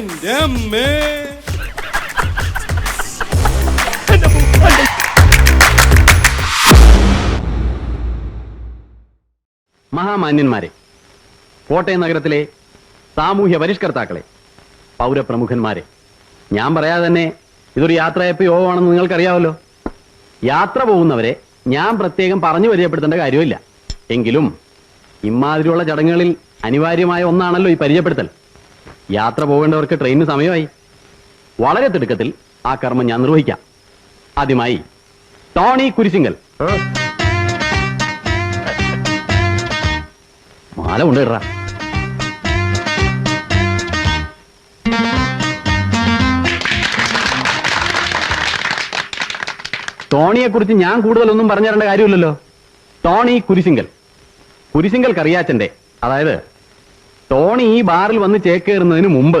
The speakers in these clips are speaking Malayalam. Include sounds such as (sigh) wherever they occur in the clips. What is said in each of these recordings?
എന്റെ മഹാമാന്യന്മാരെ കോട്ടയം നഗരത്തിലെ സാമൂഹ്യ പരിഷ്കർത്താക്കളെ പൗരപ്രമുഖന്മാരെ ഞാൻ പറയാതെ തന്നെ ഇതൊരു യാത്രയപ്പ് യോഗമാണെന്ന് നിങ്ങൾക്കറിയാമല്ലോ യാത്ര പോകുന്നവരെ ഞാൻ പ്രത്യേകം പറഞ്ഞു പരിചയപ്പെടുത്തേണ്ട കാര്യമില്ല. എങ്കിലും ഇമാതിരിയുള്ള ചടങ്ങുകളിൽ അനിവാര്യമായ ഒന്നാണല്ലോ ഈ പരിചയപ്പെടുത്തൽ. യാത്ര പോകേണ്ടവർക്ക് ട്രെയിനിന് സമയമായി. വളരെ തിടുക്കത്തിൽ ആ കർമ്മം ഞാൻ നിർവഹിക്കാം. ആദ്യമായി ടോണി കുരിശിങ്കൽ. മാല ഉണ്ട് കൊണ്ടിടറാ ടോണിയെ കുറിച്ച് ഞാൻ കൂടുതലൊന്നും പറഞ്ഞു തരേണ്ട കാര്യമില്ലല്ലോ. ടോണി കുരിശിങ്കൽ. കുരിശിങ്കൽ കറിയാച്ചന്റെ അതായത് ടോണി ഈ ബാറിൽ വന്ന് ചേക്കേറുന്നതിന് മുമ്പ്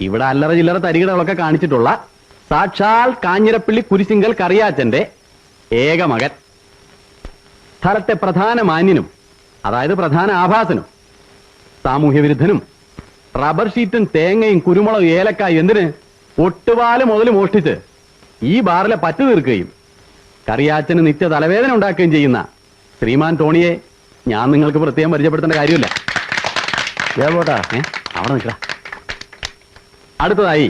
ഇവിടെ അല്ലറ ചില്ലറ തരികിടകളൊക്കെ കാണിച്ചിട്ടുള്ള സാക്ഷാൽ കാഞ്ഞിരപ്പള്ളി കുരിശിങ്കൽ കറിയാച്ചന്റെ ഏക മകൻ. സ്ഥലത്തെ പ്രധാന മാന്യനും അതായത് പ്രധാന ആഭാസനും സാമൂഹ്യ വിരുദ്ധനും റബ്ബർ ഷീറ്റും തേങ്ങയും കുരുമുളകും ഏലക്കായും എന്തിന് ഒട്ടുപാൽ മുതൽ മോഷ്ടിച്ച് ഈ ബാറിലെ പറ്റു തീർക്കുകയും കറിയാച്ചന് നിത്യ തലവേദന ഉണ്ടാക്കുകയും ചെയ്യുന്ന ശ്രീമാൻ ടോണിയെ ഞാൻ നിങ്ങൾക്ക് പ്രത്യേകം പരിചയപ്പെടുത്തേണ്ട കാര്യമില്ല. അവിടെ അടുത്തതായി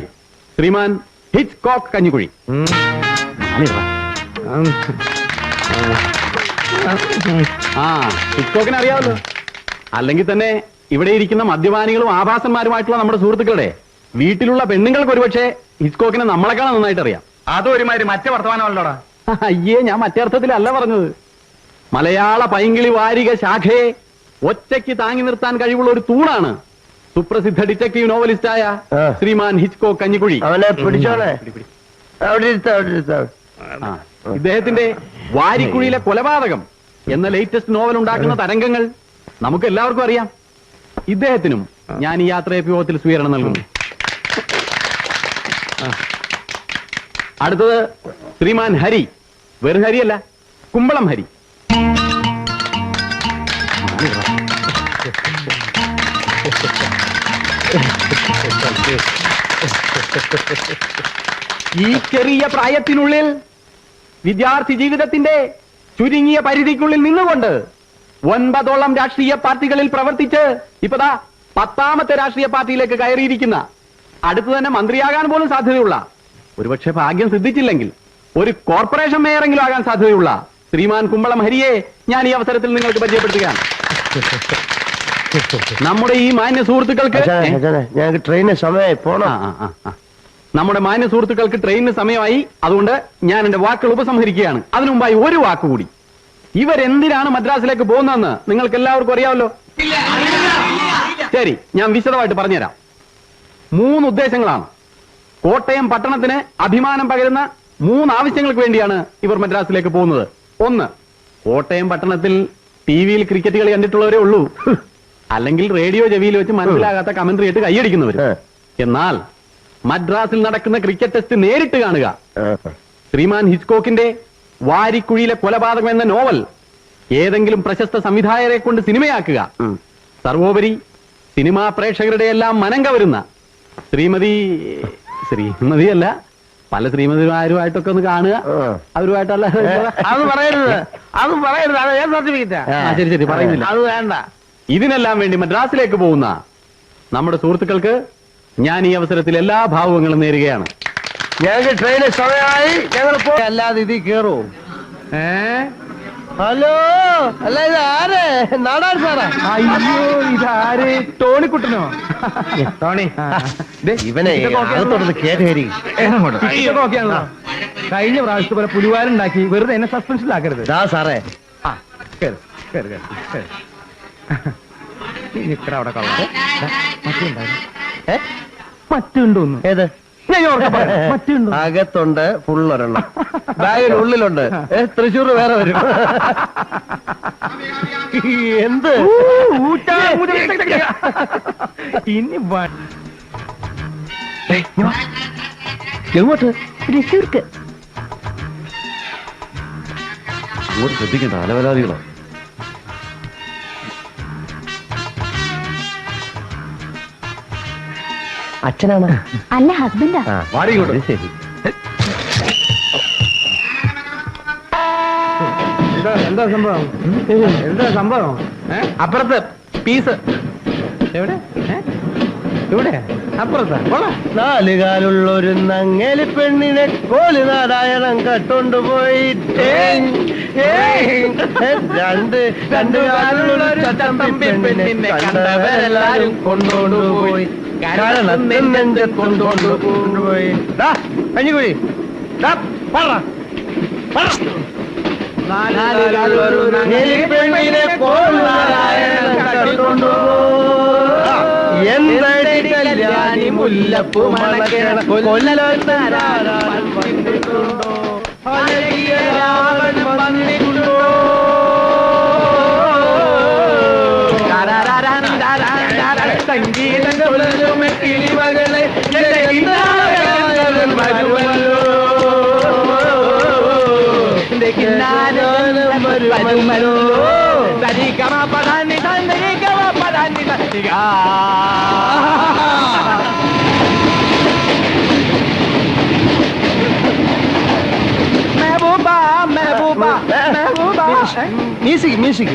ശ്രീമാൻ ഹിച്ച് കോക്ക് കഞ്ഞിക്കുഴി. ആ ഹിറ്റ്കോക്കിനെ അറിയാമല്ലോ. അല്ലെങ്കിൽ തന്നെ ഇവിടെ ഇരിക്കുന്ന മദ്യപാനികളും ആഭാസന്മാരുമായിട്ടുള്ള നമ്മുടെ സുഹൃത്തുക്കളുടെ വീട്ടിലുള്ള പെണ്ണുങ്ങൾക്ക് ഒരുപക്ഷെ ഹിറ്റ്കോക്കിനെ നമ്മളെക്കാളും നന്നായിട്ട് അറിയാം. അതും ഒരുമാതിരി മറ്റേ വർത്തമാനമല്ലോടാ അയ്യേ ഞാൻ മറ്റേ അർത്ഥത്തിലല്ല പറഞ്ഞത്. മലയാള പൈങ്കിളി വാരിക ശാഖയെ ഒറ്റയ്ക്ക് താങ്ങി നിർത്താൻ കഴിവുള്ള ഒരു തൂണാണ്. സുപ്രസിദ്ധ ഡിറ്റക്റ്റീവ് നോവലിസ്റ്റായ ആയ ശ്രീമാൻ ഹിച്ച്കോ കഞ്ഞിക്കുഴി. അവനെ പിടിച്ചോളെ. പിടി, പിടി. അവിടെ ഇരുത്ത അവിടെ ഇരുത്ത. ആ. ഇദ്ദേഹത്തിന്റെ വാരിക്കുഴിയിലെ കൊലപാതകം എന്ന ലേറ്റസ്റ്റ് നോവൽ ഉണ്ടാക്കുന്ന തരംഗങ്ങൾ നമുക്ക് എല്ലാവർക്കും അറിയാം. ഇദ്ദേഹത്തിനും ഞാൻ ഈ യാത്രയഭ്യൂഹത്തിൽ സ്വീകരണം നൽകുന്നു. അടുത്തത് ശ്രീമാൻ ഹരി. വെറും ഹരിയല്ല കുമ്പളം ഹരി. ഈ ചെറിയ പ്രായത്തിനുള്ളിൽ വിദ്യാർത്ഥി ജീവിതത്തിന്റെ ചുരുങ്ങിയ പരിധിക്കുള്ളിൽ നിന്നുകൊണ്ട് ഒൻപതോളം രാഷ്ട്രീയ പാർട്ടികളിൽ പ്രവർത്തിച്ച് ഇപ്പതാ പത്താമത്തെ രാഷ്ട്രീയ പാർട്ടിയിലേക്ക് കയറിയിരിക്കുന്ന അടുത്തു തന്നെ മന്ത്രിയാകാൻ പോലും സാധ്യതയുള്ള ഒരുപക്ഷെ ഭാഗ്യം സിദ്ധിച്ചില്ലെങ്കിൽ ഒരു കോർപ്പറേഷൻ മേയറെങ്കിലും ആകാൻ സാധ്യതയുള്ള ശ്രീമാൻ കുമ്പളം ഹരിയെ ഞാൻ ഈ അവസരത്തിൽ നിങ്ങൾക്ക് പരിചയപ്പെടുത്തുകയാണ്. നമ്മുടെ ഈ മാന്യ സുഹൃത്തുക്കൾക്ക്? ഞങ്ങൾക്ക് ട്രെയിനിന് സമയമായി പോണം. നമ്മുടെ മാന്യ സുഹൃത്തുക്കൾക്ക് ട്രെയിനിന് സമയമായി. അതുകൊണ്ട് ഞാൻ എന്റെ വാക്കുകൾ ഉപസംഹരിക്കുകയാണ്. അതിനു മുമ്പായി ഒരു വാക്ക് കൂടി. ഇവരെന്തിനാണ് മദ്രാസിലേക്ക് പോകുന്നതെന്ന് നിങ്ങൾക്ക് എല്ലാവർക്കും അറിയാമല്ലോ? ശരി ഞാൻ വിശദമായിട്ട് പറഞ്ഞുതരാം. മൂന്ന് ഉദ്ദേശങ്ങളാണ്. കോട്ടയം പട്ടണത്തിന് അഭിമാനം പകരുന്ന മൂന്ന് ആവശ്യങ്ങൾക്ക് വേണ്ടിയാണ് ഇവർ മദ്രാസിലേക്ക് പോകുന്നത്. ഒന്ന് കോട്ടയം പട്ടണത്തിൽ ടി വിയിൽ ക്രിക്കറ്റ് കളി കണ്ടിട്ടുള്ളവരേ ഉള്ളൂ. അല്ലെങ്കിൽ റേഡിയോ ചെവിയിൽ വെച്ച് മനസ്സിലാകാത്ത കമന്ററി ആയിട്ട് കൈയടിക്കുന്നവര്. എന്നാൽ മദ്രാസിൽ നടക്കുന്ന ക്രിക്കറ്റ് ടെസ്റ്റ് നേരിട്ട് കാണുക. ശ്രീമാൻ ഹിസ്കോക്കിന്റെ വാരിക്കുഴിയിലെ കൊലപാതകം എന്ന നോവൽ ഏതെങ്കിലും പ്രശസ്ത സംവിധായകരെ കൊണ്ട് സിനിമയാക്കുക. സർവോപരി സിനിമാ പ്രേക്ഷകരുടെ എല്ലാം മനം കവരുന്ന ശ്രീമതി ശ്രീമതി അല്ല പല ശ്രീമതിമാരുമായിട്ടൊക്കെ ഒന്ന് കാണുക. അവരുമായിട്ടല്ല അത് പറയരുത്. അത് പറയരുത്. അത് ഏത് സർട്ടിഫിക്കറ്റാ? ആ, ശരി ശരി പറയുന്നില്ല. അത് വേണ്ട. ഇതിനെല്ലാം വേണ്ടി മദ്രാസിലേക്ക് പോകുന്ന നമ്മുടെ സുഹൃത്തുക്കൾക്ക് ഞാൻ ഈ അവസരത്തിൽ എല്ലാ ഭാവങ്ങളും നേരുകയാണ്. ഞങ്ങൾക്ക് ട്രെയിന് സമയമായി ഞങ്ങൾ അല്ലാതെ ഇതിൽ കേറൂ ഹലോ. അല്ല ഇത് ആര്? നാടാർ സാറാ? അയ്യോ ഇതാര്? ടോണിക്കുട്ടനോ? ടോണി. ഇവനെ. അകത്തോട്ട് ആണല്ലോ. കഴിഞ്ഞ പ്രാവശ്യത്തെ പോലെ പുലിവാരുണ്ടാക്കി വെറുതെ എന്നെ സസ്പെൻഷനിലാക്കരുത് ദാ സാറേ. ആ, കേറ്, കേറ്, കേറ്, നിക്കറ് അവിടെ കളഞ്ഞിട്ട്. മറ്റുണ്ടോ ഏ? മറ്റുണ്ടോന്ന് ഏത്? (laughs) അകത്തുണ്ട് ഫുള്ളൊരെണ്ണം. ബാഗിന് ഉള്ളിലുണ്ട്. ഏ, തൃശ്ശൂർ വേറെ വരും. (laughs) എന്ത്. ഇനി. എങ്ങോട്ട്? തൃശ്ശൂർക്ക്. ശ്രദ്ധിക്കണ്ട അലവലാദികളോ അച്ഛനാണ്. അല്ല ഹസ്ബൻഡാ. ശരി. എന്താ സംഭവം? എന്താ സംഭവം? അപ്പുറത്ത് പീസ്. എവിടെ? ഇവിടെ. അപ്പുറത്താ. നാലുകാലുള്ള ഒരു നങ്ങേലി പെണ്ണിനെ കോലി നാരായണൻ കട്ടുകൊണ്ടുപോയി രണ്ട് രണ്ട് കാലുള്ള ഒരു ചട്ടമ്പി പെണ്ണിനെ കണ്ടവരെല്ലാരും കൊണ്ടുകൊണ്ടുപോയി കാരണം നെഞ്ച കൊണ്ടുകൊണ്ടുപോയി കഞ്ഞിക്കുഴി. പെണ്ണിനെ കല്യാണി മുല്ലപ്പൂ മണക്കണ കൊല്ലനാരായണൻ சங்கீதங்களுமே கிளிமகளை வருமலோ சரி கமா பதாந்தி தந்தி கமா பதாந்தி தந்திகா മ്യൂസിക് മ്യൂസിക്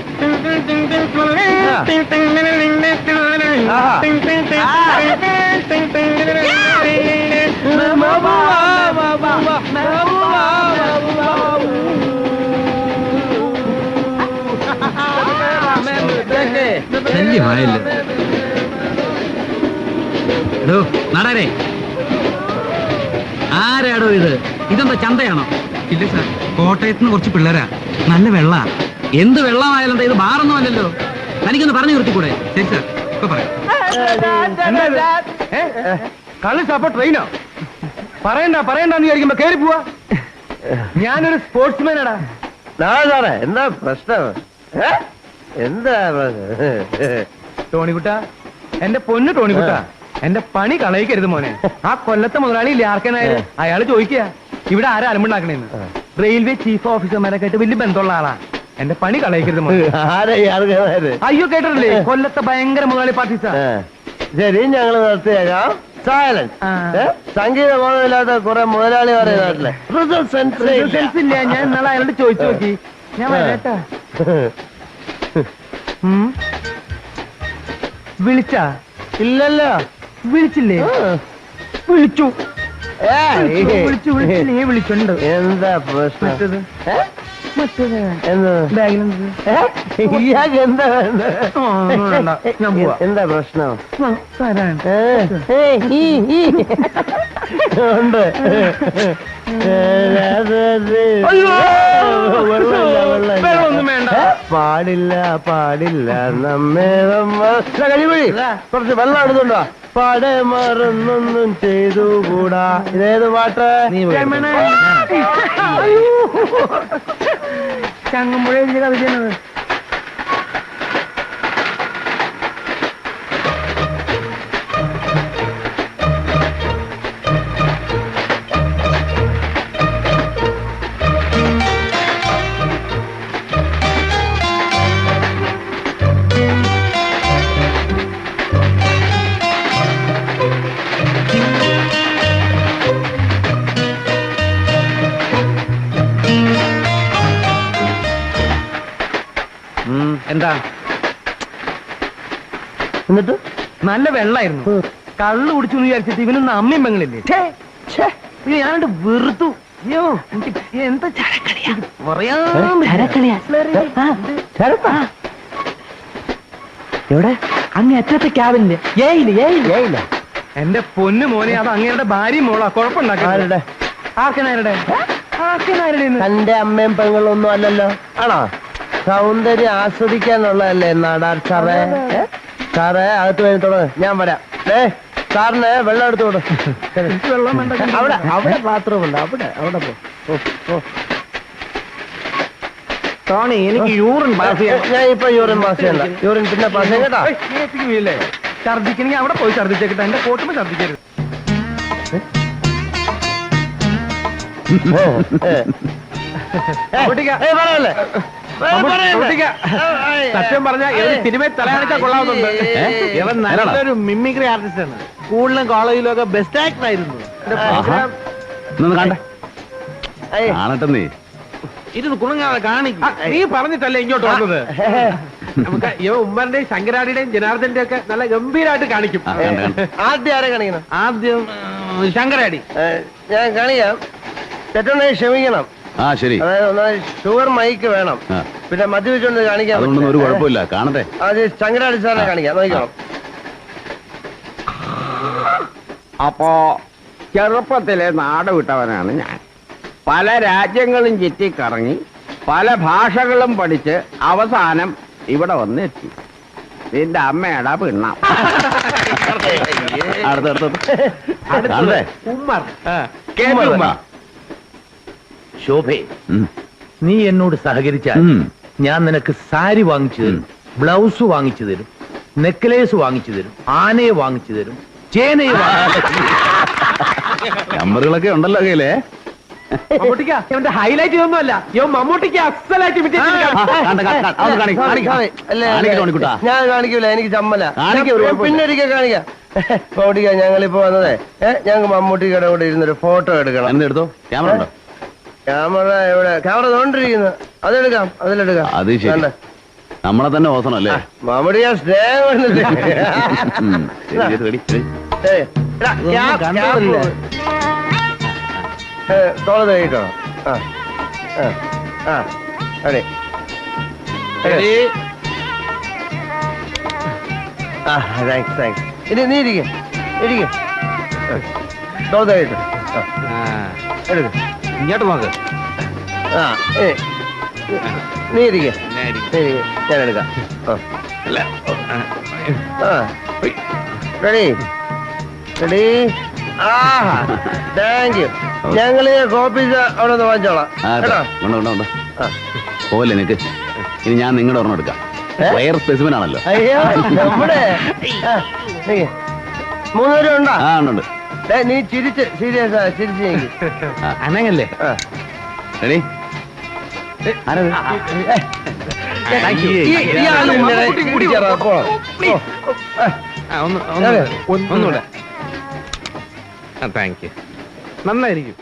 ശല്യമായല്ലോ എടോ നാടാരെ. ആരാടോ ഇത്? ഇതെന്താ ചന്തയാണോ? ഇല്ല സാർ കോട്ടയത്ത് നിന്ന് കുറച്ച് പിള്ളേരാ. നല്ല വെള്ള. എന്ത് വെള്ളമായാലും ഇത് ബാറൊന്നും അല്ലല്ലോ. തനിക്കൊന്ന് പറഞ്ഞു നിർത്തിക്കൂടെ? ശരി സാർ. ഇപ്പൊ പറയാം. കളി സപ്പോ ട്രെയിനോ പറയണ്ട പറയണ്ടെന്ന് വിചാരിക്കുമ്പോ കേറി പോവാ. ഞാനൊരു സ്പോർട്സ്മാനാടാ സാറേ എന്താ പ്രശ്നം? എന്താ? ടോണിക്കുട്ട എന്റെ പൊന്ന് ടോണിക്കുട്ട. എന്റെ പണി കളയിക്കരുത് മോനെ. ആ കൊല്ലത്തെ മുതലാളി ഇല്ലേ ആർക്കനായാലും അയാൾ ചോദിക്കുക ഇവിടെ ആരാ അലമ്പുണ്ടാക്കണേന്ന്? റെയിൽവേ ചീഫ് ഓഫീസർമാരൊക്കെ ആയിട്ട് വലിയ ബന്ധമുള്ള ആളാ. എന്റെ പണി കളയിക്കരുത് മോനെ. (laughs) അയ്യോ കേട്ടിട്ടില്ലേ? കൊല്ലത്തെ ഭയങ്കര മുതലാളി പാർട്ടീസാ ശരി ഞങ്ങൾ നിർത്തിയേക്കാം. സൈലൻസ് ആ. സംഗീത ബോധമില്ലാത്ത കുറെ മുതലാളി നാട്ടിലെ. സെൻസ് ഇല്ല ഞാൻ ഇന്നാളെ അയാളോട് ചോദിച്ചു നോക്കി. ഞാൻ വരട്ടാ. ഉം. വിളിച്ചാ? ഇല്ലല്ലോ. വിളിച്ചില്ലേ? വിളിച്ചു വിളിച്ചു. വിളിച്ചുണ്ട്. എന്താ പ്രശ്നം? എന്താ? പ്രശ്നം. ഉണ്ട്. പാടില്ല പാടില്ല നമ്മേ കഴിവഴി. കുറച്ച് വെള്ളം എടുത്തുണ്ടോ മാറുന്നൊന്നും മറന്നൊന്നും ചെയ്തുകൂടാ. ഇതേത് പാട്ട്. ചങ്ങമ്പുഴ കവിതയാണ് എന്താ? എന്നിട്ട്? നല്ല വെള്ളായിരുന്നു. കള്ളു കുടിച്ചു വിചാരിച്ചിട്ട് ഇവനൊന്നും അമ്മയും പെങ്ങളില്ലേ? ഞാനിട്ട് ഞാനുണ്ട് വെറുത്തു. അയ്യോ എനിക്ക് എന്താ ചരക്കളിയാ. പറയാ എവിടെ? അങ്ങ് അറ്റത്തെ ക്യാബിനിൽ. ഏയിൽ ഏയിൽ. ഏയില്ല എന്റെ പൊന്നു മോനെ അത് അങ്ങയുടെ ഭാര്യയും മോളാ. കുഴപ്പമുണ്ടാക്കാരുടെ ആർക്കനാരുടെ ആർക്കനാരുടെ തന്റെ അമ്മയും പെങ്ങളും ഒന്നും അല്ലല്ലോ. ആണോ? സൗന്ദര്യം ആസ്വദിക്കാനുള്ളതല്ലേ നാടാർ സാറേ? സാറേ അകത്ത് വരും ഞാൻ വരാം. ഏ സാറിന് വെള്ളം എടുത്തു വേണ്ട അവിടെ അവിടെ ബാത്റൂം ഉണ്ട് അവിടെ അവിടെ പോ. ഓ, ഓ. ടോണി എനിക്ക് യൂറിൻ പാസ് ചെയ്യാം ഞാൻ ഇപ്പൊ യൂറിൻ പാസ് ചെയ്യണ്ട. യൂറിൻ പിന്നെ പാസ് ചെയ്യാം കേട്ടോ? ഛർദിക്കണമെങ്കിൽ അവിടെ പോയി ഛർദിച്ചേക്കട്ടെ എന്റെ കോട്ടുമ്പോ ഛർദിക്കരുത് ഏ, ഏ. സത്യം പറഞ്ഞ ഇവൻ ഏ. സിനിമയിൽ തലയാണിച്ചാൽ കൊള്ളാവുന്നുണ്ട്. ഇവൻ നല്ലൊരു മിമിക്രി ആർട്ടിസ്റ്റ് ആണ് സ്കൂളിലും കോളേജിലും ഒക്കെ ബെസ്റ്റ് ആക്ടർ ആയിരുന്നു. എന്റെ ആഹാ. program ഇന്നൊന്ന് കാണട്ടെ ഏയ്. നീ. ഇരുന്ന് കുണുങ്ങാതെ കാണിക്കും. നീ പറഞ്ഞിട്ടല്ലേ ഇങ്ങോട്ട് വന്നത്? നമുക്ക് ഇവ ഉമ്മറിന്റെയും ശങ്കരാടിയുടെയും ജനാർദ്ദന്റെ ഒക്കെ നല്ല ഗംഭീരമായിട്ട് കാണിക്കും. ആദ്യം ആരെ കാണിക്കണം? ആദ്യം ശങ്കരാടി. ഞാൻ കാണിക്കാം. തെറ്റെന്നെ ക്ഷമിക്കണം. ആ ശരി. അതായത് ഒന്നാമത് ഷുഗർ മൈക്ക് വേണം. ആ. പിന്നെ മദ്യപിച്ചുകൊണ്ട് കാണിക്കാൻ അതുകൊണ്ടൊന്നും ഒരു പറ്റില്ല. കുഴപ്പമില്ല. കാണട്ടെ. അത് ശങ്കരാടി സാറിനെ കാണിക്കാം. നോക്കണം അപ്പോ ചെറുപ്പത്തിലെ നാട് വിട്ടവനാണ് ഞാൻ. പല രാജ്യങ്ങളും ചുറ്റിക്കറങ്ങി പല ഭാഷകളും പഠിച്ച് അവസാനം ഇവിടെ വന്നെത്തി. നിന്റെ അമ്മയുടെ പിണ്ണ. അടുത്ത അടുത്ത കാണട്ടെ. ഉമ്മർ. കേട്ടു ഉമ്മ. ശോഭേ നീ എന്നോട് സഹകരിച്ചാൽ ഞാൻ നിനക്ക് സാരി വാങ്ങിച്ചു തരും ബ്ലൗസ് വാങ്ങിച്ചു തരും നെക്ലേസ് വാങ്ങിച്ചു തരും ആനയെ വാങ്ങിച്ചു തരും ചേനയെ. നമ്പറുകളൊക്കെ ഉണ്ടല്ലോ കയ്യിലേ മമ്മൂട്ടിക്ക ഇവന്റെ ഹൈലൈറ്റ് ഇവൻ മമ്മൂട്ടിക്ക് അസലായിട്ട് ഞാൻ കാണിക്കൂല എനിക്ക് ചമ്മല. പിന്നെ ഒരിക്കൽ കാണിക്കാം. മമ്മൂട്ടിക്ക ഞങ്ങളിപ്പോ വന്നതേ. ഞങ്ങൾക്ക് മമ്മൂട്ടിക്കയുടെ കൂടെ ഇരുന്നൊരു ഫോട്ടോ എടുക്കണം. എന്തെടുത്തോ? ക്യാമറ ഉണ്ടോ? ക്യാമറ എവിടെ ക്യാമറ തോണ്ടിരിക്കുന്നു അതെടുക്കാം അതിലെടുക്കാം അത് ശരി വേണ്ട. നമ്മളെ തന്നെ ഓസണം അല്ലേ മമ്മൂട്ടിക്ക സ്നേഹം കൊണ്ടിട്ട്. ഉം. ശരി, ശരി, ready, ready. ഏയ്, എടാ, ക്യാ- കണ്ടതല്ലേ? ഏ, തോളത്ത് കഴിക്കോ ആ ആ ആ അതെ Ready? ആ താങ്ക്സ് താങ്ക്സ് ഇനി നീ ഇരിക്ക ഇരിക്ക ആ, എടുക്ക ഇങ്ങോട്ട് നോക്ക്. ആ ഏ, നീ ഇരിക്ക. ഞാൻ. എടുക്കാം. റെഡി. റെഡി. ആ താങ്ക് യു ഞങ്ങൾ ഓഫീസ് അവിടെ നിന്ന് വാങ്ങിച്ചോളാം. കേട്ടോ. പോലെ നിനക്ക് ഇനി ഞാൻ നിങ്ങളുടെ ഒരെണ്ണം എടുക്കാം? വയർ സ്പെസിമൻ ആണല്ലോ. അയ്യോ നമ്മുടെ. മൂന്നുപേരും ഉണ്ടോ? ആ ഉണ്ട്. നീ ചിരിച്ച് സീരിയസ് ചിരിച്ച് നീക്ക്. അനങ്ങല്ലേ ആ. റെഡി ആരത് Thank you. ഈ- ഇയാൾ ഇന്നലെ കുടിക്കാറാ, പോ. ഓ, ആ, ആ, ഒന്ന് ഒന്നുകൂടെ ഒന്ന് ഒന്നുകൂടെ ആ താങ്ക് യു നന്നായിരിക്കും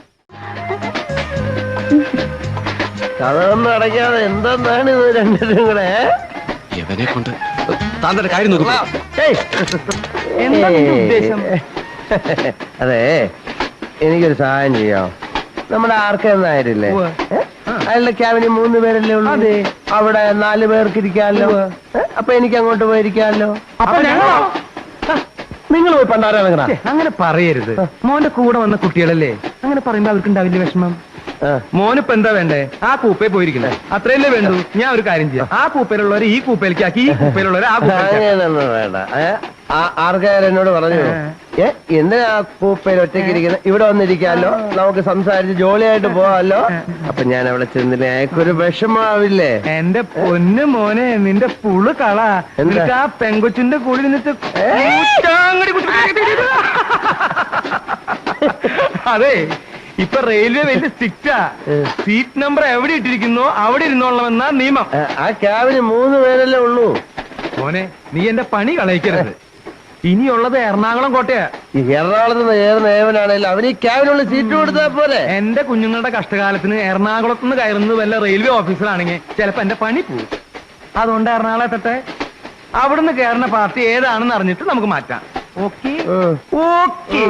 കഥയൊന്നും അടയ്ക്കാതെ എന്തെന്നാണ് ഇത് രണ്ടുപേരും കൂടെ ഏ? ഇവനെ കൊണ്ട് താന്തന്റെ കാര്യം നോക്കും ഏയ്. എന്താ നിന്റെ ഉദ്ദേശം? അതെ എനിക്കൊരു സഹായം ചെയ്യാം നമ്മുടെ ആർക്കെന്നായിട്ടില്ലേ ഉവ്വ്. അയാളുടെ ക്യാബിന് മൂന്ന് പേരല്ലേ ഉള്ളൂ? അവിടെ നാല് പേർക്ക് ഇരിക്കാമല്ലോ? അപ്പൊ എനിക്ക് അങ്ങോട്ട് പോയിരിക്കാമല്ലോ അപ്പൊ ഞങ്ങളോ? നിങ്ങൾ പോയി പണ്ടാരാ അങ്ങനെ പറയരുത്. മോന്റെ കൂടെ വന്ന കുട്ടികളല്ലേ? അങ്ങനെ പറയുമ്പോ അവർക്ക് ഉണ്ടാവില്ല വിഷമം? മോനിപ്പോ എന്താ വേണ്ടേ? ആ കൂപ്പയിൽ പോയിരിക്കണേ അത്രയല്ലേ വേണ്ടു? ഞാൻ ഒരു കാര്യം ചെയ്യാം. ആ കൂപ്പയിലുള്ളവരെ ഈ കൂപ്പയിലേക്ക് ആക്കി ഈ കൂപ്പയിലുള്ളവരെ ആ കൂപ്പയിലേക്ക് അങ്ങനെയൊന്നും ആ- ആർക്കായാലും എന്നോട് പറഞ്ഞു. ഏ എന്തിനാ കൂപ്പയിൽ ഒറ്റയ്ക്ക് ഇരിക്കുന്നത് ഇവിടെ വന്നിരിക്കാമല്ലോ നമുക്ക് സംസാരിച്ച് ജോലിയായിട്ട് പോവാമല്ലോ അപ്പൊ ഞാൻ അവിടെ ചെന്നില്ല എനിക്കൊരു വിഷമാവില്ലേ? എന്റെ പൊന്നു മോനെ നിന്റെ പുൾ കള? നിനക്ക് ആ പെങ്കൊച്ചിന്റെ കൂടി നിന്നിട്ട് അതെ ഇപ്പൊ റെയിൽവേ വലിയ സ്ട്രിക്റ്റാ. സീറ്റ് നമ്പർ എവിടെ ഇട്ടിരിക്കുന്നോ അവിടെ ഇരുന്നോളണമെന്നാ നിയമം. ആ ക്യാബിന് മൂന്ന് പേരല്ലേ ഉള്ളൂ. മോനെ നീ എന്റെ പണി കളയിക്കരുത്. ഇനിയുള്ളത് എറണാകുളം കോട്ടയാ. എറണാകുളത്ത് ഏവനാണേലും അവന് ഈ ക്യാബിനുള്ള സീറ്റ് കൊടുത്താൽ പോരെ. എന്റെ കുഞ്ഞുങ്ങളുടെ കഷ്ടകാലത്തിന് എറണാകുളത്ത് നിന്ന് കയറുന്നത് വല്ല റെയിൽവേ ഓഫീസറാണെങ്കിൽ ചിലപ്പോ എന്റെ പണി പോകും അതുകൊണ്ട് എറണാകുളം എത്തട്ടെ. അവിടുന്ന് കയറുന്ന പാർട്ടി ഏതാണെന്ന് അറിഞ്ഞിട്ട് നമുക്ക് മാറ്റാം. ഓക്കെ? ഉം. ഓക്കെ.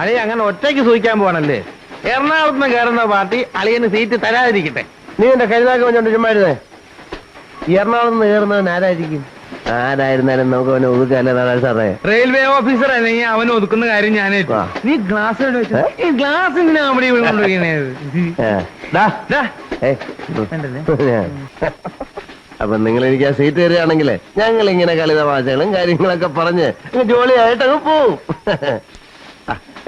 അളിയ അങ്ങനെ ഒറ്റയ്ക്ക് സൂചിക്കാൻ പോകണല്ലേ എറണാകുളത്ത് നിന്ന് കയറുന്ന പാർട്ടി അളിയന് സീറ്റ് തരാതിരിക്കട്ടെ. നീ എന്റെ കരുതാക്കി വെച്ചോണ്ട് ചുമ്മാരുന്നേ എറണാകുളത്ത് നിന്ന് കയറുന്നവൻ ആരായിരിക്കും? ആരായിരുന്നാലും നമുക്ക് അവനെ ഒതുക്കാല്ലേ നാളെ സാറേ. റെയിൽവേ ഓഫീസർ അല്ലെങ്കിൽ അവൻ ഒതുക്കുന്ന കാര്യം ഞാൻ. നീ ഗ്ലാസ് ഈ ഗ്ലാസ് എന്തിനാ അവിടെ ഇവിടെ. അപ്പൊ നിങ്ങൾ എനിക്ക് ആ സീറ്റ് തരികയാണെങ്കിലേ ഞങ്ങൾ ഇങ്ങനെ കളിത വാചകളും കാര്യങ്ങളൊക്കെ പറഞ്ഞ് ജോളിയായിട്ട് അങ്ങ് പോവും.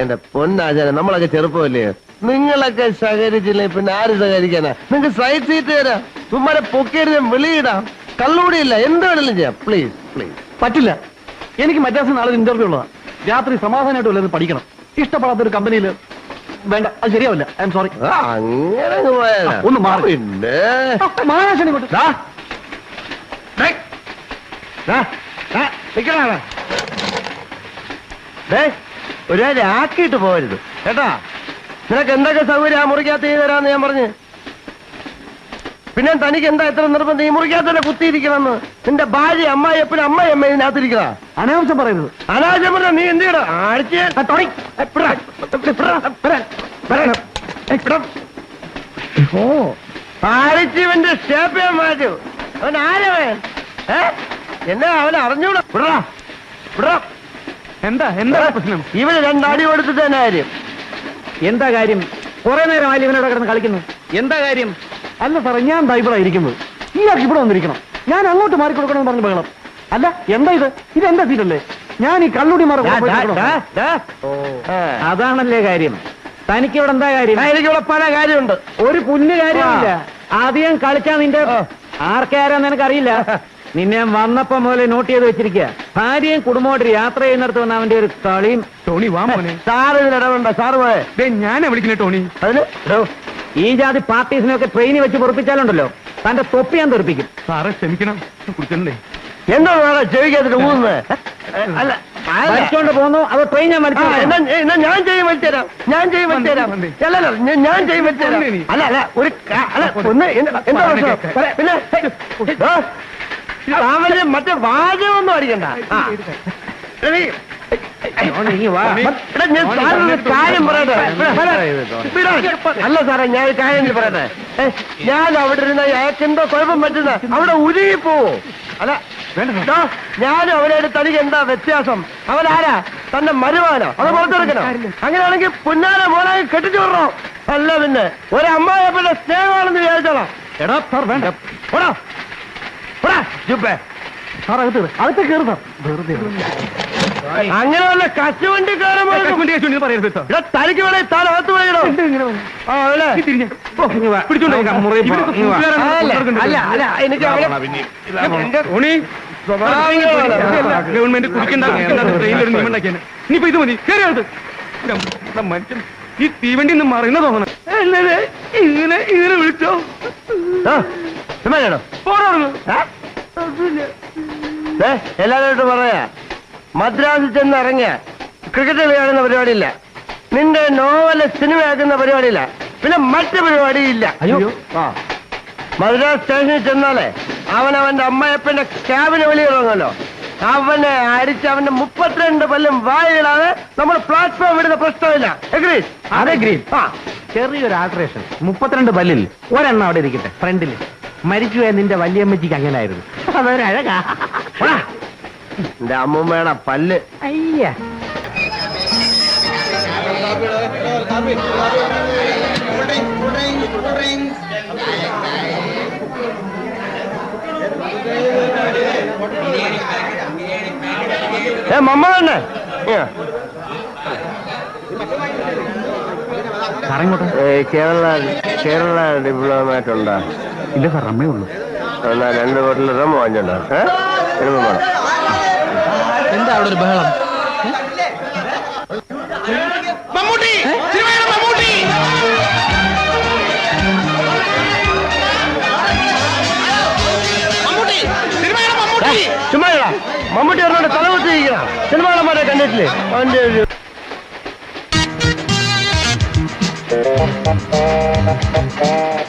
എന്റെ പൊന്നാചാരം നമ്മളൊക്കെ ചെറുപ്പമല്ലേ? നിങ്ങളൊക്കെ സഹകരിച്ചില്ലേ പിന്നെ ആര് സഹകരിക്കാനാ നിങ്ങൾക്ക് സൈഡ് സീറ്റ് തരാം. ചുമ്മാരെ പൊക്കിയിരുന്ന് വെളിയിടാം. കള്ളുകൂടിയില്ല എന്ത് വേണമെങ്കിലും ചെയ്യാം. പ്ലീസ് പ്ലീസ് പറ്റില്ല. എനിക്ക് മദ്രാസിൽ നാളെ ഇന്റർവ്യൂ ഉള്ളതാണ് രാത്രി സമാധാനമായിട്ട് വല്ലതും പഠിക്കണം. ഇഷ്ടപ്പെടാത്ത ഒരു കമ്പനിയിൽ വേണ്ട. അത് ശരിയാവില്ല. ഐ എം സോറി അങ്ങനെ അങ്ങ് പോയാലാ? ഒന്ന് മാറി. പിന്നെ. മഹാരാശാനെ കൊണ്ട്. ദാ. ദാ, ദാ, നിക്കണ അവിടെ. ദേ, ഒരു ആക്കിയിട്ട് പോകരുത് കേട്ടാ? നിനക്ക് എന്തൊക്കെ സൗകര്യം ആ മുറിക്കകത്ത് ചെയ്തു തരാന്ന് ഞാൻ പറഞ്ഞു? പിന്നെ തനിക്ക് എന്താ ഇത്ര നിർബന്ധം? ഈ മുറിക്കകത്ത് തന്നെ കുത്തിയിരിക്കണമെന്ന്. നിന്റെ ഭാര്യ അമ്മായി എപ്പോഴും അമ്മ അമ്മ ഇതിനകത്തിരിക്കണ അനാവശ്യം പറയുന്നത് അനാവശ്യം പറഞ്ഞ നീ എന്ത് ചെയ്യണം? ആഴ്ച ഓ. ആഴ്ചവന്റെ ഞാൻ മാറ്റു. അവൻ ആരവൻ ഏ? എന്നാ അവൻ അറിഞ്ഞൂടാ. വിടറാ വിടറാ എന്താ? എന്താ പ്രശ്നം? ഇവന് രണ്ടടി കൊടുത്തിട്ട് തന്നെ കാര്യം. എന്താ കാര്യം? കുറെ നേരം ആലിവനോട് കിടന്ന് കളിക്കുന്നു? എന്താ കാര്യം? അല്ല സാറേ ഞാൻ ഇരിക്കുന്നത്. ഇയാൾക്ക് ഇവിടെ വന്നിരിക്കണം. ഞാൻ അങ്ങോട്ട് മാറി കൊടുക്കണമെന്ന് പറഞ്ഞു ബഹളം. അല്ല എന്താ ഇത്? ഇത് എന്റെ സീറ്റല്ലേ? ഞാൻ ഈ കള്ളുടി മാറി. അതാണല്ലേ കാര്യം. തനിക്ക് ഇവിടെ എന്താ കാര്യം? എനിക്കിവിടെ പല കാര്യമുണ്ട്. ഒരു പുല്ല് കാര്യമില്ല ആദ്യം കളിച്ചാ നിന്റെ ആർക്കാരാന്ന് എനിക്കറിയില്ല നിന്നെ വന്നപ്പോ മുതലേ നോട്ട് ചെയ്ത് വെച്ചിരിക്കുക ഭാര്യയും കുടുംബമായിട്ട് യാത്ര ചെയ്യുന്നിടത്ത് വന്ന അവന്റെ ഒരു കളിയും ടോണി വാ സാറ് ഇതിൽ ഇടപെടണ്ട. സാറ് പോയെ. ഞാനാ വിളിക്കുന്നത് ടോണി. അതിന് ഡോ, ഈ ജാതി പാർട്ടീസിനൊക്കെ ട്രെയിനിൽ വെച്ച് പൊറപ്പിച്ചാലുണ്ടല്ലോ തന്റെ തൊപ്പി ഞാൻ തെറിപ്പിക്കും സാറേ ക്ഷമിക്കണം കുടിച്ചണ്ടേ എന്താ വേറെ ചെവിക്കകത്തിട്ട് ഊതുന്നത് അല്ല. വലിച്ചോണ്ട് പോന്നു അത് ട്രെയിൻ ഞാൻ വലിച്ചു ഞാൻ ചെയ്യും വലിച്ചേരാം ഞാൻ ചെയ്യും വലിച്ചേരാം വന്നേ. അല്ല അല്ല ഞാൻ- ചെയ്യും വലിച്ചേരാം അല്ല അല്ല ഒരു അല്ല ഒന്ന് എന്താ പ്രശ്നം? പിന്നെ മറ്റേ വാചകമൊന്നും അടിക്കണ്ട ആ. എടീ, എടാ, ഞാൻ സാറിനൊരു കാര്യം പറയട്ടെ. അല്ല സാറേ ഞാൻ കാര്യം പറയട്ടെ. ഞാൻ അവിടെ ഇരുന്ന ഏക്കെന്തോ കുഴപ്പം പറ്റുന്ന അവിടെ ഉരുകി പോവോ അല്ല ഞാനും അവനായിട്ട് തനിക്ക് എന്താ വ്യത്യാസം? അവനാരാ? തന്റെ മരുമാനോ അത് പുറത്തെടുക്കണോ അങ്ങനെയാണെങ്കിൽ പുന്നാര മോനായി കെട്ടിച്ചു വിടണോ. അല്ല പിന്നെ ഒരമ്മായ പിന്നെ സ്നേഹമാണെന്ന് വിചാരിച്ചോളാം. എടാ സാർ വേണ്ട. സാർ അകത്ത് കയറ്. അകത്ത് കയറി സാർ വെറുതെ അങ്ങനെ വല്ല പറയരുത്. ഇവിടെ വേണേ താൻ അകത്ത് പോയിടോ ആ പിടിച്ചോണ്ട് പോകാം. കൂട്ടുകാരാണ് സ്വഭാവങ്ങളാണ്. ഗവൺമെന്റ് കുടിക്കണ്ട നിയമം ഉണ്ടാക്കിയാണ്. ഇനിയിപ്പോ ഇത് മതി. കയറി മനുഷ്യൻ. ഈ തീവണ്ടി നിന്ന് മറിയുന്ന തോന്നണം. ഇങ്ങനെ ഇങ്ങനെ വിളിച്ചോ. പോരാ അവിടുന്ന്. എല്ലാവരോട്ടും പറയാ. മദ്രാസിൽ ചെന്ന് ഇറങ്ങിയ. ക്രിക്കറ്റ് കളി കാണുന്ന പരിപാടിയില്ല. നിന്റെ നോവൽ സിനിമയാക്കുന്ന പരിപാടിയില്ല. പിന്നെ മറ്റു പരിപാടിയില്ല. അയ്യോ. ആ. മദ്രാസ് സ്റ്റേഷനിൽ ചെന്നാലേ അവൻ അവന്റെ അമ്മയപ്പന്റെ ക്യാബിന് വെളി ഇറങ്ങുമല്ലോ. അവനെ അരിച്ച് അവന്റെ മുപ്പത്തിരണ്ട് പല്ലും വായിടാതെ നമ്മൾ പ്ലാറ്റ്ഫോം വിടുന്ന പ്രശ്നമില്ല. എഗ്രീ അതെ ഗ്രീൻ ആ. ചെറിയൊരു ആൾട്രേഷൻ മുപ്പത്തിരണ്ട് പല്ലിൽ ഒരെണ്ണം അവിടെ ഇരിക്കട്ടെ ഫ്രണ്ടിൽ മരിച്ചുപോയ നിന്റെ വല്യമ്മച്ചിക്ക് അങ്ങനെ ആയിരുന്നു അതൊരഴകാ. എന്റെ അമ്മൂമ്മയുടെ പല്ല്. അയ്യ. ഏ മമ്മ തന്നെ. ഏ. സാറങ്ങോട്ട്. കേരള കേരള ഡിപ്ലോമാറ്റ് ഉണ്ടോ? ഇല്ല സാർ അമ്മേ ഉള്ളൂ. എന്നാ രണ്ട് ബോട്ടിൽ റം വാങ്ങിച്ചുണ്ടോ വരുമ്പോ വേണം. എന്താ അവിടെ ഒരു ബഹളം? ചുമ്മാ മമ്മൂട്ടി പറഞ്ഞോണ്ട് തല കുത്തിയിരിക്കണം സിനിമകളന്മാരെ കണ്ടിട്ടില്ലേ? അവന്റെ ഒരു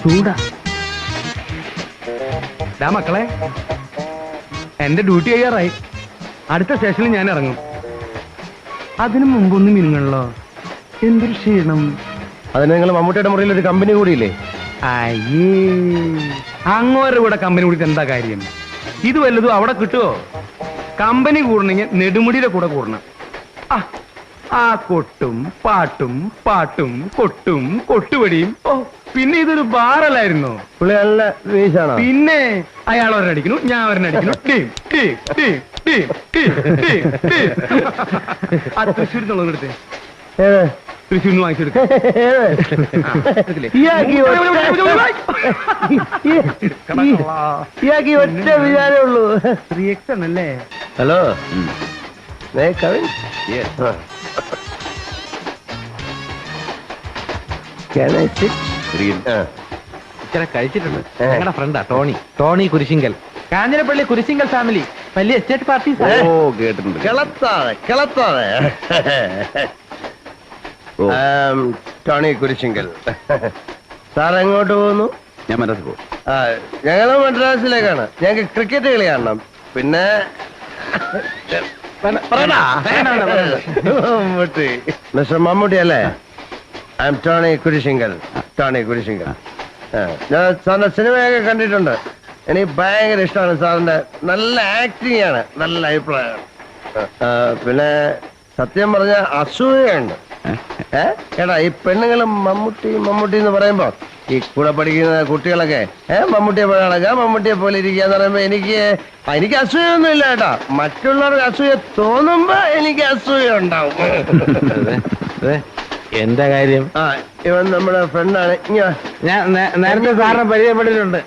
ചൂടാ. ഡാ മക്കളെ എന്റെ ഡ്യൂട്ടി കഴിയാറായി അടുത്ത സ്റ്റേഷനിൽ ഞാൻ ഇറങ്ങും. അതിനു മുമ്പൊന്നും മിനുങ്ങണല്ലോ. എന്തൊരു ക്ഷീണം. അതിന് നിങ്ങൾ മമ്മൂട്ടിയുടെ മുറിയിൽ ഒരു കമ്പനി കൂടിയില്ലേ? അയ്യേ അങ്ങോരുടെ കൂടെ കമ്പനി കൂടിയിട്ട് എന്താ കാര്യം? ഇത് വല്ലതും അവിടെ കിട്ടുമോ കമ്പനി കൂടണമെങ്കിൽ നെടുമുടിയുടെ കൂടെ കൂടണം. ആ, ആ കൊട്ടും പാട്ടും പാട്ടും കൊട്ടും കൊട്ടുപടിയും ഓ പിന്നെ ഇതൊരു ബാറല്ലായിരുന്നു പുള്ളി നല്ല വീശാണോ പിന്നെ അയാൾ ഒരടിക്കുന്നു ഞാൻ ഒരെണ്ണടിക്കുന്നു team team team team team team team ആ തൃശ്ശൂരിൽ നിന്നുള്ളത് എടുത്തേ ഏത്? തൃശ്ശൂരിൽ നിന്ന് വാങ്ങിച്ചെടുക്കാം ഏത്? ഇയാൾക്ക് ഈ ഒറ്റ- ഈ- ഇയാൾക്ക് ഈ ഒറ്റ വിചാരമേ ഉള്ളൂ റിയക്ഷൻ അല്ലേ ഹലോ കവിൻ Can ഇച്ചിരി കഴിച്ചിട്ടുണ്ട്. ഞങ്ങളുടെ ഫ്രണ്ടാ Tony. Tony Kurishinkal. Kanjirappally Kurishinkal family വലിയ എസ്റ്റേറ്റ് പാർട്ടി ഓ കേട്ടിട്ടുണ്ട്. കിളത്താതെ കിളത്താതെ. ടോണി കുരിശിങ്കൽ. സാർ എങ്ങോട്ട് പോകുന്നു? ഞാൻ മദ്രാസ് പോകും. ആ ഞങ്ങൾ മദ്രാസിലേക്കാണ്. ഞങ്ങൾക്ക് ക്രിക്കറ്റ് കളി കാണണം. പിന്നെ മിസ്റ്റർ മമ്മൂട്ടി അല്ലേ? I Tony Kurishinkal Tony Kurishinkal ഞാൻ സാറിന്റെ സിനിമയൊക്കെ കണ്ടിട്ടുണ്ട്. എനിക്ക് ഭയങ്കര ഇഷ്ടമാണ് സാറിന്റെ നല്ല ആക്ടിങ് ആണ് നല്ല അഭിപ്രായമാണ് പിന്നെ സത്യം പറഞ്ഞ അസൂയുണ്ട് ഏടാ ഈ പെണ്ണുങ്ങളും മമ്മൂട്ടി മമ്മൂട്ടി എന്ന് പറയുമ്പോ ഈ കൂടെ പഠിക്കുന്ന കുട്ടികളൊക്കെ ഏ മമ്മൂട്ടിയെ പോലെ നടക്കുക മമ്മൂട്ടിയെ പോലെ ഇരിക്കുക എന്ന് പറയുമ്പോ എനിക്ക് എനിക്ക് അസൂയൊന്നും ഇല്ല കേട്ടാ. മറ്റുള്ളവർക്ക് അസൂയ തോന്നുമ്പോ എനിക്ക് അസൂയ ഉണ്ടാവും. എന്താ കാര്യം? ആ ഇവൻ നമ്മുടെ ഫ്രണ്ടാണ്. ഞാൻ നേരത്തെ സാറിനെ പരിചയപ്പെട്ടിട്ടുണ്ട്.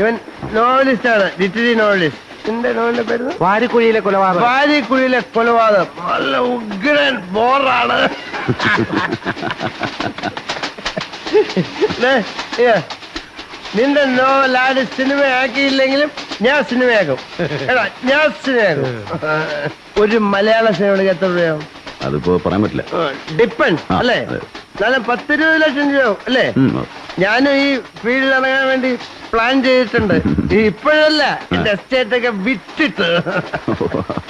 ഇവൻ നോവലിസ്റ്റ്. ആണ് ലിറ്ററി നോവലിസ്റ്റ് വാരിക്കുഴിയിലെ കൊലപാതകം. വാരിക്കുഴിയിലെ കൊലപാതകം. നല്ല ഉഗ്രൻ ബോറാണ്. നിന്റെ നോവൽ ആര് സിനിമയാക്കിയില്ലെങ്കിലും ഞാൻ സിനിമയാക്കും. എടാ ഞാൻ സിനിമയാക്കും. ഒരു മലയാള സിനിമയുടെ എത്ര രൂപയാവും അതിപ്പോ പറയാൻ പറ്റില്ല. ഡിപ്പെൻഡ് അല്ലേ? കാരണം പത്ത് പത്തിരുപത് ലക്ഷം രൂപ അല്ലേ? ഞാൻ ഞാനും ഈ ഫീൽഡിൽ ഇറങ്ങാൻ വേണ്ടി പ്ലാൻ ചെയ്തിട്ടുണ്ട്. ഇപ്പോഴല്ല എന്റെ എസ്റ്റേറ്റ് ഒക്കെ വിറ്റിട്ട്. (laughs)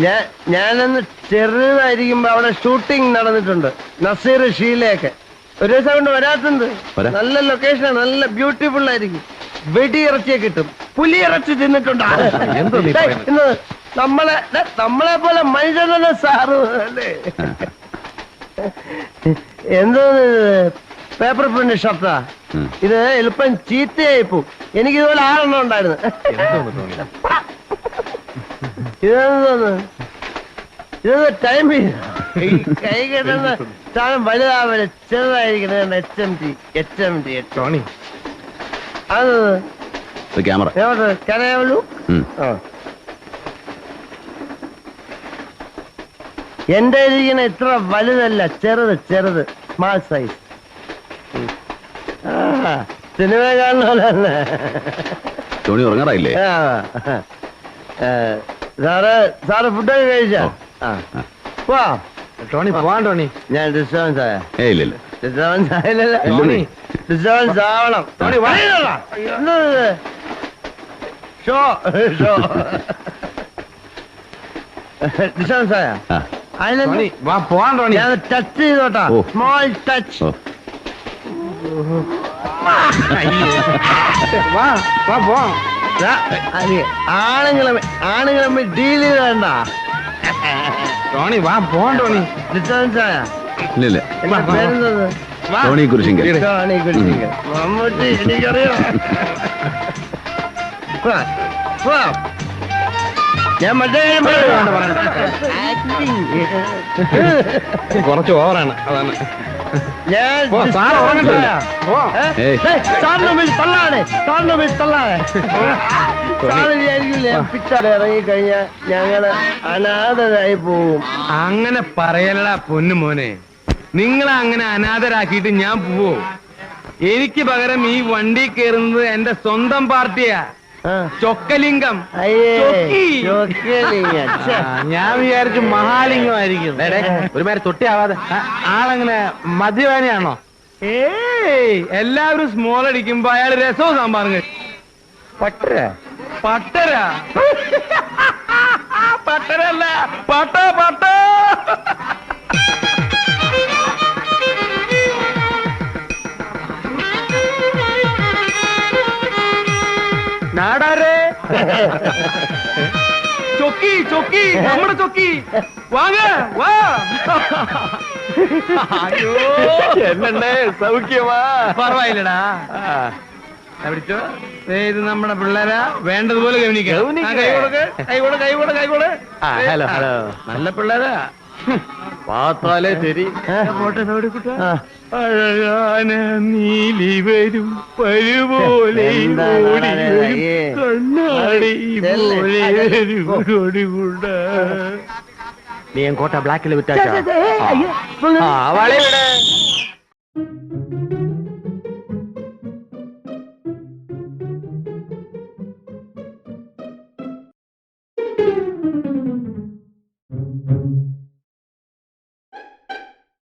ഞാൻ ഞാനന്ന് ചെറുതായിരിക്കുമ്പോ അവിടെ ഷൂട്ടിംഗ് നടന്നിട്ടുണ്ട്. നസീർ ഷീലയൊക്കെ. ഒരു ദിവസം കൊണ്ട് വരാത്തുണ്ട്. വരാം. നല്ല ലൊക്കേഷനാണ് നല്ല ബ്യൂട്ടിഫുൾ ആയിരിക്കും. വെടിയിറച്ചിയെ കിട്ടും. പുലിയിറച്ചി തിന്നിട്ടുണ്ട്? നമ്മളെ നമ്മളെ പോലെ മനുഷ്യനല്ല സാറ്? അല്ലേ? എന്തോ പേപ്പർ പ്രിന്റ് ഷർട്ടാ. ഇത് എളുപ്പം ചീത്തയായി പോവും. എനിക്ക് ഇതുപോലെ ആറെണ്ണം ഉണ്ടായിരുന്നു. ഇതെന്തോന്ന് ഇതൊന്ന് ടൈം കൈ കിട്ടുന്ന സാധനം വലുതാവൽ ചെറുതായിരിക്കുന്നത് H M T H M T Tony അത് ക്യാമറ. കനയാവലു. ആ. എന്റെ ഇങ്ങനെ ഇത്ര വലുതല്ല ചെറുത് ചെറുത്. സ്മാൾ സൈസ് സിനിമ കാണുന്ന പോലെ തന്നെ. ഉറങ്ങാറായില്ലേ? സാറ് സാറ് ഫുഡൊക്കെ കഴിച്ചാ? വാ. ടോണി പോവാൻ ടോണി. ഞാൻ ഡിസ്റ്റർബൻസ് ആയ. ഏ ഇല്ല ഇല്ല. ഡിസ്റ്റർബൻസ് ആയില്ലല്ലോ. ഡിസ്റ്റർബൻസ് ആവണം. ടോണി, വാ. Show show. ഡിസ്റ്റർബൻസ് ആയ? വാ പോവാൻ ടോണി ഞാൻ ടച്ച് ചെയ്തോട്ടാ. ഓ. സ്മോൾ ടച്ച് ഓ. വാ വാ പോവാം ആണുങ്ങളെ ആണുങ്ങളെ ഡീൽ ചെയ്തണ്ട ടോണി വാ പോവാൻ ടോണി ഡിസ്റ്റർബൻസ് ആയ ഇല്ല ഇല്ല എന്റെ പേരെന്തത് വാ. ടോണി കുരിശിങ്കൽ. ടോണി കുരിശിങ്കൽ. മമ്മൂട്ടി എനിക്കറിയാം. (laughs) വാ, വാ. ഞാൻ. കുറച്ച് ഓവറാണ് അതാണ്. ഇറങ്ങി ഞങ്ങൾ അനാഥരായി പോവും. അങ്ങനെ പറയല്ല പൊന്നു മോനെ. നിങ്ങളെ അങ്ങനെ അനാഥരാക്കിയിട്ട് ഞാൻ പോവോ. എനിക്ക് പകരം ഈ വണ്ടി കയറുന്നത് എന്റെ സ്വന്തം പാർട്ടിയാ. ചൊക്കലിംഗം. ഞാൻ വിചാരിച്ചു മഹാലിംഗമായിരിക്കും. ഒരുമാതിരി തൊട്ടിയാവാതെ. ആളെങ്ങനെ മദ്യപാനിയാണോ? ഏയ് എല്ലാവരും സ്മോൾ അടിക്കുമ്പോ അയാൾ രസവും സാമ്പാറും പട്ടര. പട്ടര? (laughs) പട്ടരല്ല പട്ട പട്ട. നാടാരേ? ചൊക്കി ചൊക്കി നമ്മുടെ ചൊക്കി. വാങ്ങ വാ. അയ്യോ. എന്നെ സൗഖ്യമാ. പറവായില്ലടാ പിടിച്ചോ ഇത് നമ്മുടെ പിള്ളേരാ. വേണ്ടതുപോലെ ഗവനിക്കാം കൈ കൊടുക്ക് കൈ കൊടു കൈ കൊടു കൈ ഹലോ, ഹലോ. നല്ല പിള്ളേരാ. പാത്താലേ ശരി. അഴകാന നീലി വരും പരുപോലെ. കണ്ണാടി. പോലെ നീ എങ്കോട്ട ബ്ലാക്കിൽ വിട്ടാ വളയുടെ